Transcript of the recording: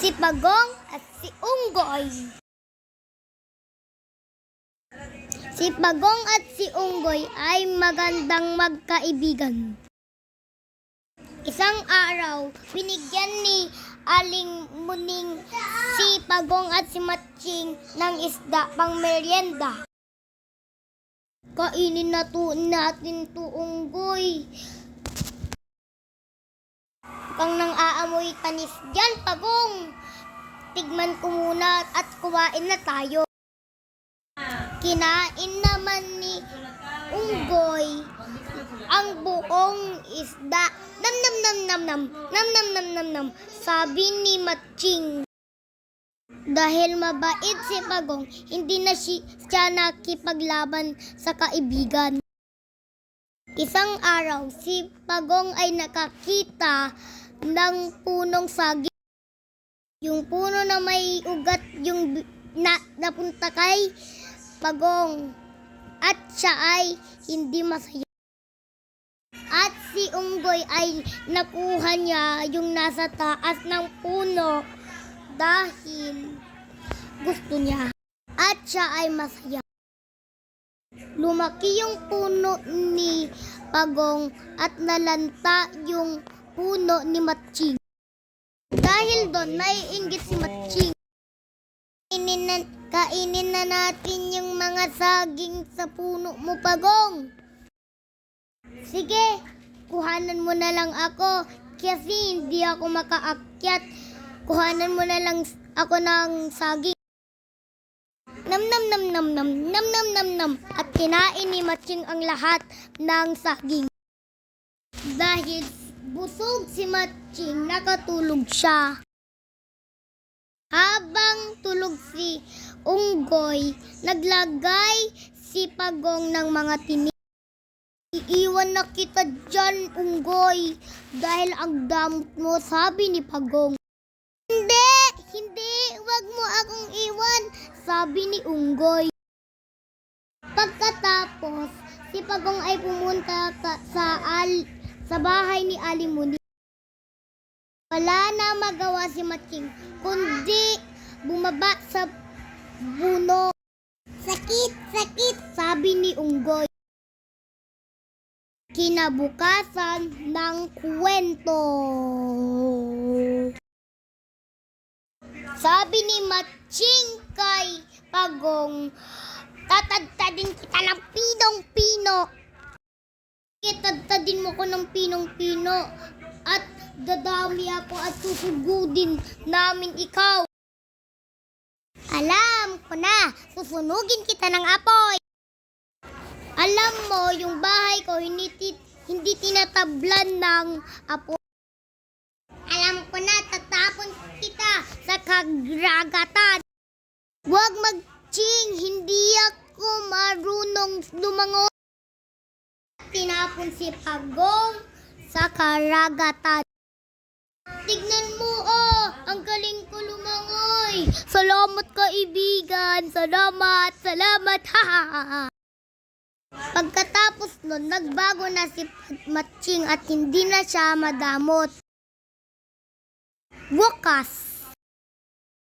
si Pagong at si Unggoy. Si Pagong at si Unggoy ay magandang magkaibigan. Isang araw, binigyan ni Aling Muning si Pagong at si Matching ng isda pang merienda. Kainin na to natin to unggoy. Kang nang aamoy panis dyan, Pagong. Tigman ko muna at kuwain na tayo. Kinain naman ni Unggoy ang buong isda. Nam nam nam nam nam. Nam nam nam nam nam. Sabi ni Matching. Dahil mabait si Pagong, hindi na si, siya nakipaglaban sa kaibigan. Isang araw, si Pagong ay nakakita ng punong saging. Yung puno na may ugat yung na, napunta kay Pagong. At siya ay hindi masaya. At si Unggoy ay nakuha niya yung nasa taas ng puno dahil gusto niya. At siya ay masaya. Lumaki yung puno ni Pagong at nalanta yung puno ni Matching. Dahil doon, naiinggit si Matching. Kainin na, kainin na natin yung mga saging sa puno mo, Pagong. Sige, kuhanan mo na lang ako kasi hindi ako makaakyat. Kuhanan mo na lang ako ng saging. Nam nam nam nam nam nam nam nam nam at kinain ni Matching ang lahat ng saging. Dahil busog si Matching, nakatulog siya. Habang tulog si Unggoy, naglagay si Pagong ng mga tinik. Iiwan na kita dyan, Unggoy, dahil ang damot mo, sabi ni Pagong. Hindi, hindi, wag mo akong iwan, sabi ni Unggoy. Pagkatapos, si Pagong ay pumunta ta- sa al sa bahay ni Alimuni. Wala na magawa si Matching, kundi bumaba sa buno. Sakit, sakit, sabi ni Unggoy. Kinabukasan ng kwento. Sabi ni Matching kay Pagong, tatadtadin kita ng pinong-pino. Kitadtadin mo ko ng pinong-pino at dadami ako at susugudin namin ikaw. Alam ko na, susunugin kita ng apoy. Alam mo, yung bahay ko hindi, hindi tinatablan ng apoy. Alam ko na, tatapon kita sa kagragatan. Huwag mag-ching, hindi ako marunong lumangoy. Tinapon si Pagong sa karagatan. Tignan mo, oh, ang galing ko lumangoy. Salamat kaibigan, salamat, salamat, ha ha ha. Pagkatapos nun, nagbago na si Matching at hindi na siya madamot. Wakas.